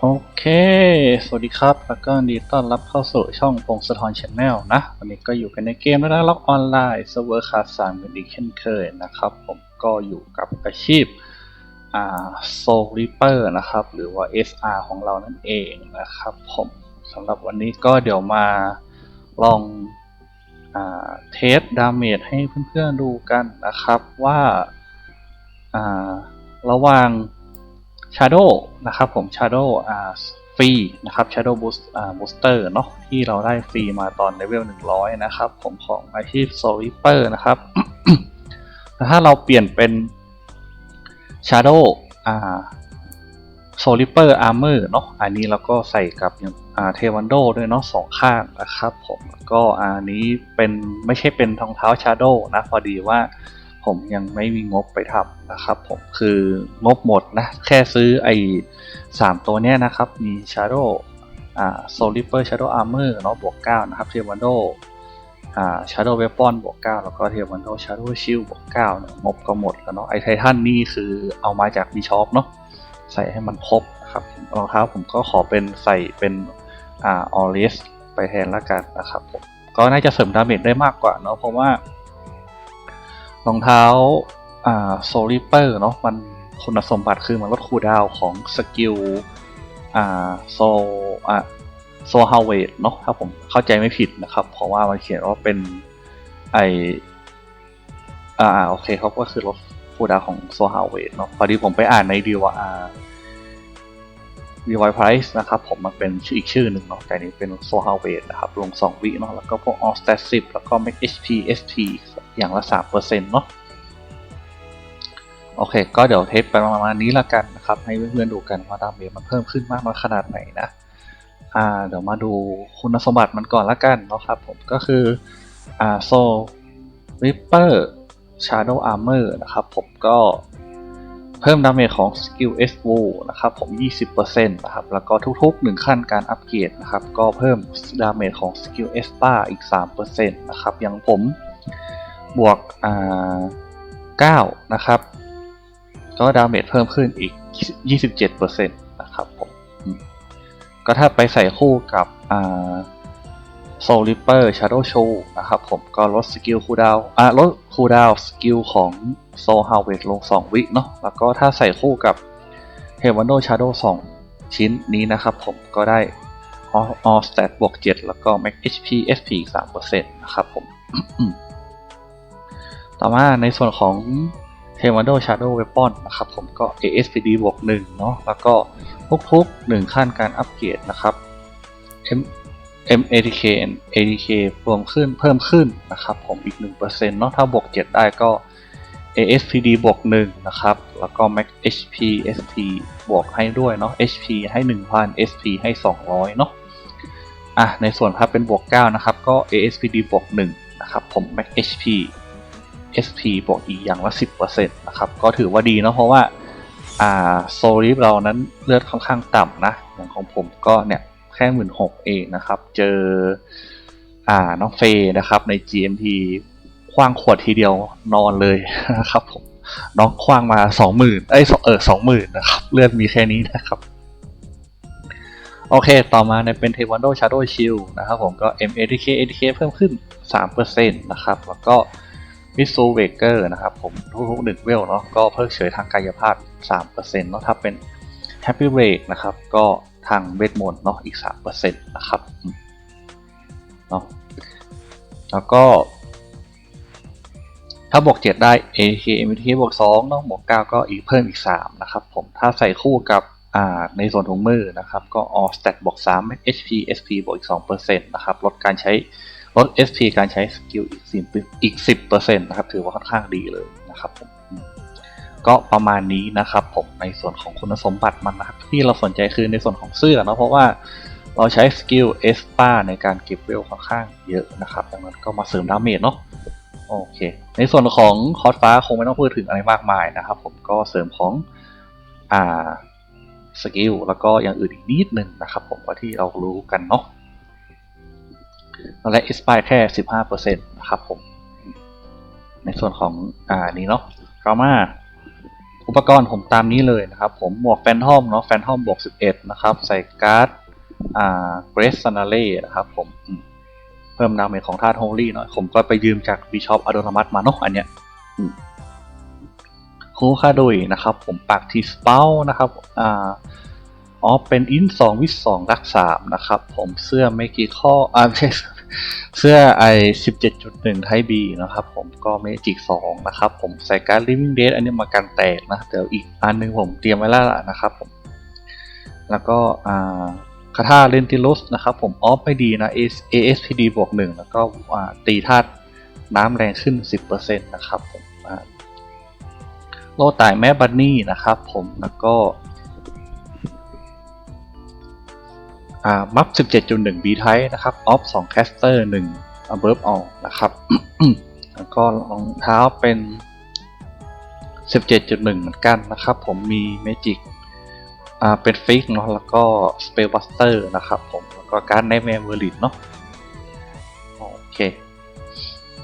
โอเค สวัสดีครับ แล้วก็ยินดีต้อนรับเข้าสู่ช่องพงศธรชาแนลนะ วันนี้ก็อยู่กันในเกมแล้วล็อกออนไลน์เซิร์ฟเวอร์คาสามกันอีกเช่นเคยนะครับ ผมก็อยู่กับอาชีพอ่าโซลิเปอร์นะครับ หรือว่า SR ของเรานั่นเองนะครับผมสำหรับวันนี้ก็เดี๋ยวมาลองอ่าเทสดาเมจให้เพื่อนๆดูกันนะครับว่าอ่าระหว่าง Shadow นะครับผม Shadow อ่าฟรีนะครับ Shadow Boost อ่า Booster เนาะที่เราได้ฟรีมาตอนเลเวล100 นะครับ ผมของอาชีพ Soul Reaper นะครับแต่ถ้าเราเปลี่ยนเป็น Shadow อ่า Soul Reaper Armor เนาะอันนี้เราก็ใส่กับอ่าเทวันโดด้วยเนาะสองข้างนะครับผมก็อันนี้เป็นไม่ใช่เป็นรองเท้า Shadow นะพอดีว่า ผมยังไม่มีงบไปทำนะครับผมคืองบหมดนะ แค่ซื้อไอ้สามตัวเนี้ยนะครับ มี Shadow อ่า Soul Reaper Shadow Armor เนาะบวก 9 นะครับ t e v a n d o อ่า Shadow Weapon บวก 9 แล้วก็ t e v a n d o Shadow Shield บวก9เนี่ยงบก็หมดแล้วเนาะไอ้ไททันนี่คือเอามาจาก b ีชอปเนาะใส่ให้มันครบนะครับรองเท้าผมก็ขอเป็นใส่เป็นอ่า a l l i s ไปแทนละกันนะครับผมก็น่าจะเสริมดาเมจได้มากกว่าเนาะเพราะว่า รองเท้าอ่าโซลิเปอร์เนาะมันคุณสมบัติคือมันลดคูดาวของสกิลอ่าโซอ่าโซฮาวเวดเนาะถ้าผมเข้าใจไม่ผิดนะครับ เพราะว่ามันเขียนว่าเป็นไออ่าโอเคเขาก็คือลดคูดาวของโซฮาวเวดเนาะพอดีผมไปอ่านในดีว่าดีไวไพรส์นะครับผมมันเป็นชื่ออีกชื่อหนึ่งเนาะแต่นี้เป็นโซฮาวเวดนะครับลง 2 วิเนาะแล้วก็พวกออสเตสิบแล้วก็ make HP SP อย่างละ3%เนาะโอเค ก็เดี๋ยวเทสไปประมาณนี้ละกันนะครับ ให้เพื่อนๆดูกันว่าดาเมจมันเพิ่มขึ้นมากน้อยขนาดไหนนะอ่าเดี๋ยวมาดูคุณสมบัติมันก่อนละกันเนาะครับผมก็คืออ่าโซริปเปอร์ชาร์โดอาร์เมอร์นะครับผมก็เพิ่มดาเมจของสกิล s v o นะครับผม 20%นะครับ แล้วก็ทุกๆ 1 ขั้นการอัปเกรดนะครับ ก็เพิ่มดาเมจของสกิล s p a อีก 3%นะครับ อย่างผม บวกอ่า9นะครับ ก็ดาเมจเพิ่มขึ้นอีก 27%นะครับผมก็ถ้าไปใส่คู่กับอ่า Soul Reaper Shadow Show นะครับผมก็ลดสกิลคูลดาวอ่าลดคูลดาวสกิลของ Soul Harvest ลง 2 วิเนาะแล้วก็ถ้าใส่คู่กับ h e v a n o Shadow 2ชิ้นนี้นะครับผมก็ได้ All, All Stat บวก 7 แล้วก็ Max HP SP อีก3%นะครับผม ต่อมาในส่วนของ t e m a d o Shadow Weapon นะครับผมก็ ASPD บวก1เนาะแล้วก็ทุกๆ 1 ขั้นการอัปเกรดนะครับ M MATK and ATK รวมขึ้นเพิ่มขึ้นนะครับผมอีก 1%เนาะถ้าบวก 7 ได้ก็ ASPD บวก1นะครับ แล้วก็ Max HP SP บวกให้ด้วยเนาะ HP ให้ 1000 SP ให้ 200 เนาะอะในส่วนถ้าเป็นบวก 9 นะครับ ก็ ASPD บวก1นะครับผม Max HP SP บวกอีอย่างละ 10%นะครับ ก็ถือว่าดีเนาะเพราะว่าอ่าโซลิฟเรานั้นเลือดค่อนข้างต่ำนะ อย่างของผมก็เนี่ยแค่หมื่นหกเองนะครับ เจออ่าน้องเฟยนะครับใน GMT คว้างขวดทีเดียวนอนเลยนะครับผมน้องคว้างมาสองหมื่นเอ้ยเออสองหมื่นนะครับ เลือดมีแค่นี้นะครับ โอเค ต่อมาเนี่ยเป็น t e v a n d o Shadow Shield นะครับผมก็ MATK ATK เพิ่มขึ้น 3%นะครับ แล้วก็ มิสูเวเกอร์นะครับผมทุกๆหนึ่งเวลเนาะก็เพิกเฉยทางกายภาพ 3%เนาะถ้าเป็น Happy Break นะครับก็ทางเวทมนต์เนาะอีก 3%นะครับเนาะแล้วก็ ถ้าบวก 7 ได้ AK MT บวก2เนาะบวก 9 ก็อีกเพิ่มอีก 3 นะครับผมถ้าใส่คู่กับอ่าในส่วนถุงมือนะครับ ก็ All Stat บวก 3 HP SP บวกอีก2%นะครับลดการใช้ ลด SP การใช้สกิลอีก10อีก10%นะครับ ถือว่าค่อนข้างดีเลยนะครับผมก็ประมาณนี้นะครับผมในส่วนของคุณสมบัติมันนะครับ ที่เราสนใจคือในส่วนของเสื้อเนะเพราะว่าเราใช้สกิลเอสปาในการเก็บเวลค่อนข้างเยอะนะครับดังนั้นก็มาเสริมดาเมจเนาะโอเค ในส่วนของคอร์สฟ้าคงไม่ต้องพูดถึงอะไรมากมายนะครับ ผมก็เสริมของอ่าสกิลแล้วก็อย่างอื่นอีกนิดหนึ่งนะครับ ผมว่าที่เรารู้กันเนาะ และ e x p i r e แค่ 15%นะครับผม ในส่วนของอ่านี้เนาะต่อมาอุปกรณ์ผมตามนี้เลยนะครับ ผมหมวกแฟนทอมเนาะแฟนทอมบวก 11 นะครับ ใส่การ์ดอ่าเกรสซานาเล่นะครับผมเพิ่มดาเมจของธาตุโฮลี่หน่อย ผมก็ไปยืมจากบิชอปอโดนามัสมาเนาะอันเนี้ยอืมคูคาดุยนะครับ ผมปากทีสเปลนะครับอ่า อ๋อเป็นอินสองวิสองรักสามนะครับ ผมเสื้อไม่กี่ข้ออ่าไม่ใช่เสื้อไอสิบเจ็ดจุดหนึ่งไทบีนะครับผมก็เมจิกสองนะครับ ผมใส่การ living dead อันนี้มากันแตกนะเดี๋ยวอีกอันหนึงผมเตรียมไว้แล้วล่ะนะครับผม แล้วก็อ่าคาถาเลนติลุสนะครับผมออฟไม่ดีนะ ASPD บวกหนึ่งแล้วก็อ่าตีธาตุน้ำแรงขึ้น 10%นะครับผมโลตายแม่บันนี่นะครับผมแล้วก็ มัฟ17.1 B type นะครับออฟ2 caster 1 above all นะครับ แล้วก็รองเท้าเป็น 17.1 เหมือนกันนะครับ ผมมี Magic อ่าเป็นฟิกเนาะแล้วก็ Spellbuster นะครับผม แล้วก็การ์ดในแมวเวอร์ลิตเนาะโอเค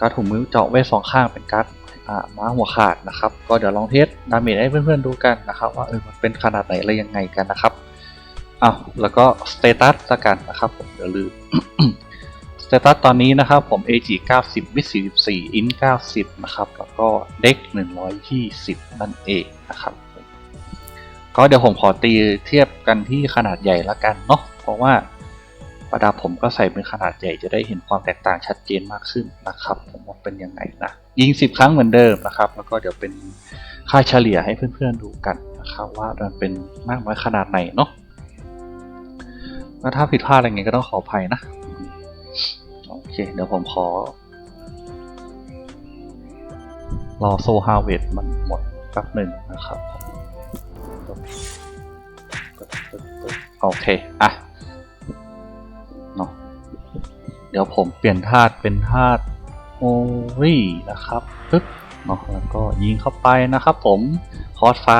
ก็ถุงมือเจาะไว้สองข้างเป็นการ์ดม้าหัวขาดนะครับ ก็เดี๋ยวลองเทสดาเมจให้เพื่อนๆดูกันนะครับ ว่าเออมันเป็นขนาดไหนอะไรยังไงกันนะครับ อ้าวแล้วก็สเตตัสละกันนะครับผมเดี๋ยวลืมสเตตัสตอนนี้นะครับผม AG 90 วิ44 IN 90 นะครับ แล้วก็เด็ก120 นั่นเองนะครับก็เดี๋ยวผมขอตีเทียบกันที่ขนาดใหญ่ละกันเนาะเพราะว่าประดับผมก็ใส่เป็นขนาดใหญ่จะได้เห็นความแตกต่างชัดเจนมากขึ้นนะครับ ผมว่าเป็นยังไงนะยิง 10 ครั้งเหมือนเดิมนะครับ แล้วก็เดี๋ยวเป็นค่าเฉลี่ยให้เพื่อนๆดูกันนะครับ ว่ามันเป็นมากน้อยขนาดไหนเนาะ แล้วถ้าผิดพลาดอะไรเงี้ยก็ต้องขออภัยนะ โอเค เดี๋ยวผมขอ รอโซฮาเวดมันหมดแป๊บหนึ่งนะครับ โอเค อะเนาะเดี๋ยวผมเปลี่ยนธาตุเป็นธาตุโอรีนะครับปึ๊บเนาะแล้วก็ยิงเข้าไปนะครับผม คอสฟ้า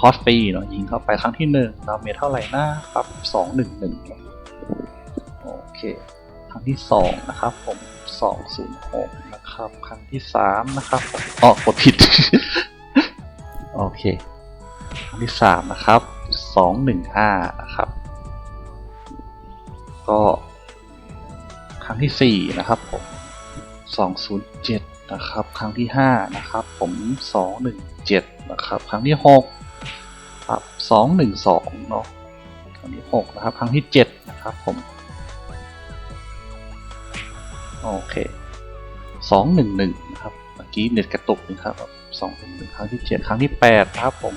คอสฟรีเนาะยิงเข้าไปครั้งที่หนึ่งดาเมจเท่าไหร่นะครับสองหนึ่งหนึ่งโอเคครั้งที่สองนะครับผมสองศูนย์หกนะครับ ครั้งที่สามนะครับอ๋อกดผิด โอเค ครั้งที่สามนะครับสองหนึ่งห้านะครับ ก็ ครั้งที่สี่นะครับผมสองศูนย์เจ็ดนะครับ ครั้งที่ห้านะครับ ผมสองหนึ่งเจ็ดนะครับ ครั้งที่หก ครับสองหนึ่งสองเนาะครั้งที่หกนะครับ ครั้งที่เจ็ดนะครับผมโอเคสองหนึ่งหนึ่งนะครับเมื่อกี้เน็ตกระตุกนะครับสองหนึ่งหนึ่งครั้งที่เจ็ดครั้งที่แปดนะครับผม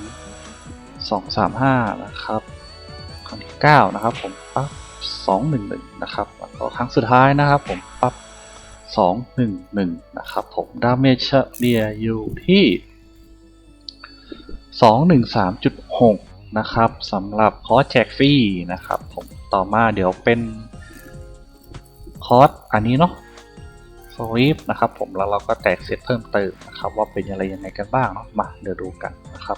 สองสามห้านะครับ ครั้งที่เก้านะครับ ผมปั๊บสองหนึ่งหนึ่งนะครับแล้วก็ครั้งสุดท้ายนะครับผมปั๊บสองหนึ่งหนึ่งนะครับ ผมดาเมจเฉลี่ยอยู่ที่ สองหนึ่งสามจุดหกนะครับสำหรับคอร์สแจกฟรีนะครับผมต่อมาเดี๋ยวเป็นคอร์สอันนี้เนาะโซลิฟนะครับผมแล้วเราก็แตกเซตเพิ่มเติมนะครับว่าเป็นอะไรยังไงกันบ้างเนาะมาเดี๋ยวดูกันนะครับ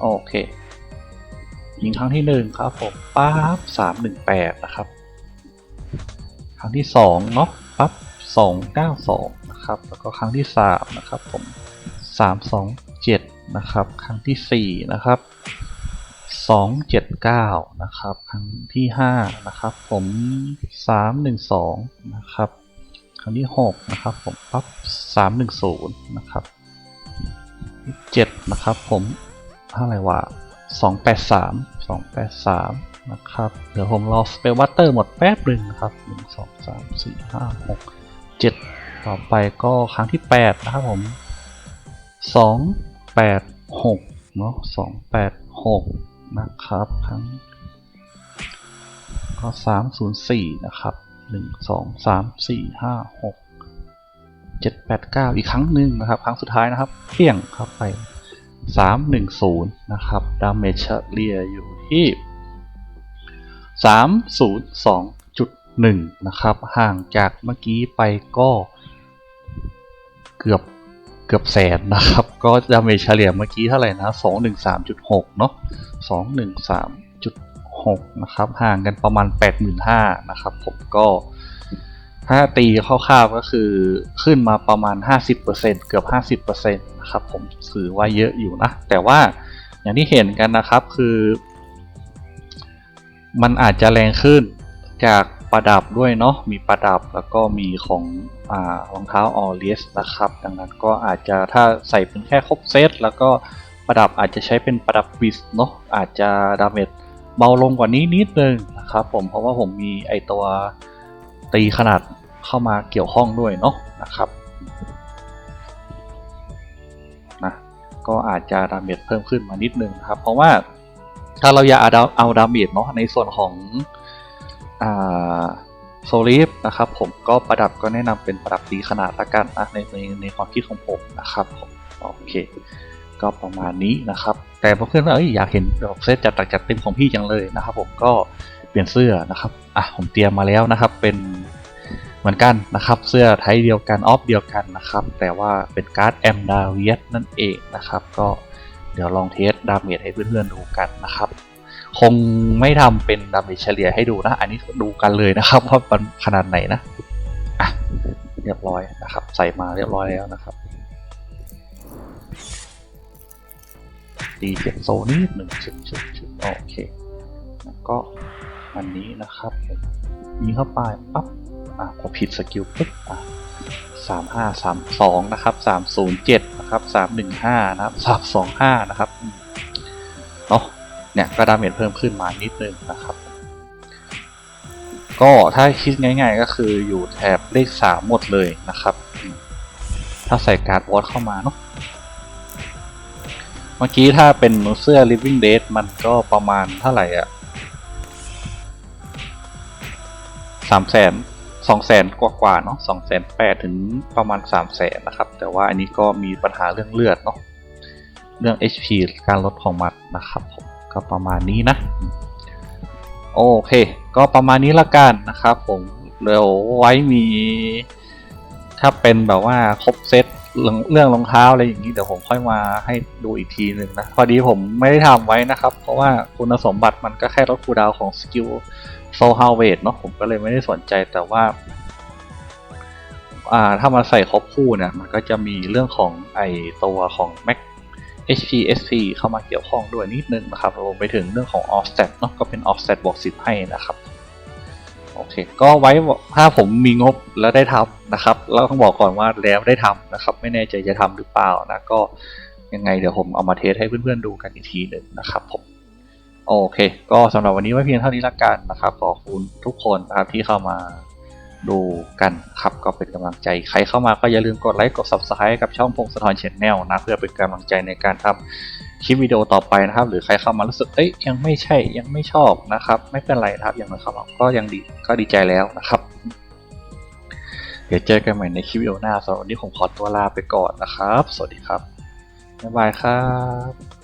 โอเคยิงครั้งที่หนึ่งครับผมปั๊บสามหนึ่งแปดนะครับ ครั้งที่สองเนาะปั๊บสองเก้าสองนะครับ แล้วก็ครั้งที่สามนะครับผม สามสองเจ็ดนะครับ ครั้งที่สี่นะครับสองเจ็ดเก้านะครับ ครั้งที่ห้านะครับ ผมสามหนึ่งสองนะครับ ครั้งที่หกนะครับ ผมปั๊บสามหนึ่งศูนย์นะครับเจ็ดนะครับ ผมเท่าไหร่วะสองแปดสามสองแปดสามนะครับ เดี๋ยวผมรอสเปลวัตเตอร์หมดแป๊บหนึ่งนะครับหนึ่งสองสามสี่ห้าหกเจ็ดต่อไปก็ครั้งที่แปดนะครับผม สองแปดหกเนาะสองแปดหกนะครับครั้งก็สามศูนย์สี่นะครับหนึ่งสองสามสี่ห้าหกเจ็ดแปดเก้าอีกครั้งหนึ่งนะครับ ครั้งสุดท้ายนะครับเพี้ยงเข้าไปสามหนึ่งศูนย์นะครับดาเมจเฉลี่ยอยู่ที่สามศูนย์สองจุดหนึ่งนะครับ ห่างจากเมื่อกี้ไปก็เกือบ เกือบแสนนะครับ ก็ดาเมจเฉลี่ยเมื่อกี้เท่าไหร่นะสองหนึ่งสามจุดหกเนาะสองหนึ่งสามจุดหกนะครับ ห่างกันประมาณแปดหมื่นห้านะครับ ผมก็ถ้าตีคร่าวๆก็คือขึ้นมาประมาณ 50%เกือบ 50%นะครับผมถือว่าเยอะอยู่นะ แต่ว่าอย่างที่เห็นกันนะครับคือ มันอาจจะแรงขึ้นจาก ประดับด้วยเนาะมีประดับแล้วก็มีของอรองเท้าออเลียสนะครับ ดังนั้นก็อาจจะถ้าใส่เป็นแค่ครบเซตแล้วก็ประดับอาจจะใช้เป็นประดับวิสเนาะอาจจะดาเมจเบาลงกว่านี้นิดนึงนะครับผมเพราะว่าผมมีไอตัวตีขนาดเข้ามาเกี่ยวข้องด้วยเนาะนะครับนะก็อาจจะดาเมจเพิ่มขึ้นมานิดนึงนะครับ เพราะว่าถ้าเราอยากเอาเอาดาเมจเนาะในส่วนของ โซลิฟนะครับผมก็ประดับก็แนะนำเป็นประดับตีขนาดละกันนะในในในความคิดของผมนะครับผมโอเค ก็ประมาณนี้นะครับ แต่เพื่อนๆเอ้ยอยากเห็นแบบเซตจัดตักจัดเต็มของพี่จังเลยนะครับ ผมก็เปลี่ยนเสื้อนะครับอะผมเตรียมมาแล้วนะครับเป็นเหมือนกันนะครับ เสื้อไทยเดียวกันออฟเดียวกันนะครับ แต่ว่าเป็นการ์ดแอมดาเวียสนั่นเองนะครับ ก็เดี๋ยวลองเทสดาเมจให้เพื่อนๆดูกันนะครับ คงไม่ทำเป็นดาเมจเฉลี่ยให้ดูนะ อันนี้ดูกันเลยนะครับว่ามันขนาดไหนนะอะเรียบร้อยนะครับ ใส่มาเรียบร้อยแล้วนะครับตีเจ็บโซนิดหนึ่งชึบชึบชึบโอเคแล้วก็อันนี้นะครับยิงเข้าไปปั๊บอะพอผิดสกิลปุ๊บอะสามห้าสามสองนะครับสามศูนย์เจ็ดนะครับสามหนึ่งห้านะครับสามสองห้านะครับเนาะ เนี่ยก็ดาเมจเพิ่มขึ้นมานิดนึงนะครับ ก็ถ้าคิดง่าย ๆ ก็คืออยู่แถบเลขสามหมดเลยนะครับ ถ้าใส่การ์ดวอตเข้ามาเนาะเมื่อกี้ถ้าเป็นเสื้อ Living Dead มันก็ประมาณเท่าไหร่อะสามแสนสองแสนกว่ากว่าๆเนาะสองแสนแปดถึงประมาณสามแสนนะครับ แต่ว่าอันนี้ก็มีปัญหาเรื่องเลือดเนาะเรื่อง HP การลดของมัดนะครับผม ก็ประมาณนี้นะ โอเค ก็ประมาณนี้ละกันนะครับผมเดี๋ยวไว้มี ถ้าเป็นแบบว่าครบเซตเรื่องรองเท้าอะไรอย่างนี้เดี๋ยวผมค่อยมาให้ดูอีกทีหนึ่งนะ พอดีผมไม่ได้ทำไว้นะครับ เพราะว่าคุณสมบัติมันก็แค่ลดคูดาวของสกิลโซฮาวเวทเนาะผมก็เลยไม่ได้สนใจแต่ว่าอ่าถ้ามาใส่ครบคู่เนี่ยมันก็จะมีเรื่องของไอตัวของ Mac HP HPSP เข้ามาเกี่ยวข้องด้วยนิดนึงนะครับรวมไปถึงเรื่องของ offset เนาะก็เป็น offset บวก10 ให้นะครับโอเค ก็ไว้ถ้าผมมีงบแล้วได้ทำนะครับ แล้วต้องบอกก่อนว่าแล้วได้ทำนะครับ ไม่แน่ใจจะทำหรือเปล่านะ ก็ยังไงเดี๋ยวผมเอามาเทสให้เพื่อนๆดูกันอีกทีหนึ่งนะครับผมโอเค ก็สำหรับวันนี้ไว้เพียงเท่านี้ละกันนะครับ ขอบคุณทุกคนนะครับที่เข้ามา ดูกันครับก็เป็นกำลังใจ ใครเข้ามาก็อย่าลืมกดไลค์กด subscribe กับช่องพงศธรชแนลนะเพื่อเป็นกำลังใจในการทำคลิปวิดีโอต่อไปนะครับ หรือใครเข้ามารู้สึกเอ้ยยังไม่ใช่ยังไม่ชอบนะครับ ไม่เป็นไรครับอย่างน้อยเข้ามาก็ยังดีก็ดีใจแล้วนะครับ เดี๋ยวเจอกันใหม่ในคลิปวิดีโอหน้าสำหรับวันนี้ผมขอตัวลาไปก่อนนะครับ สวัสดีครับบ๊ายบายครับ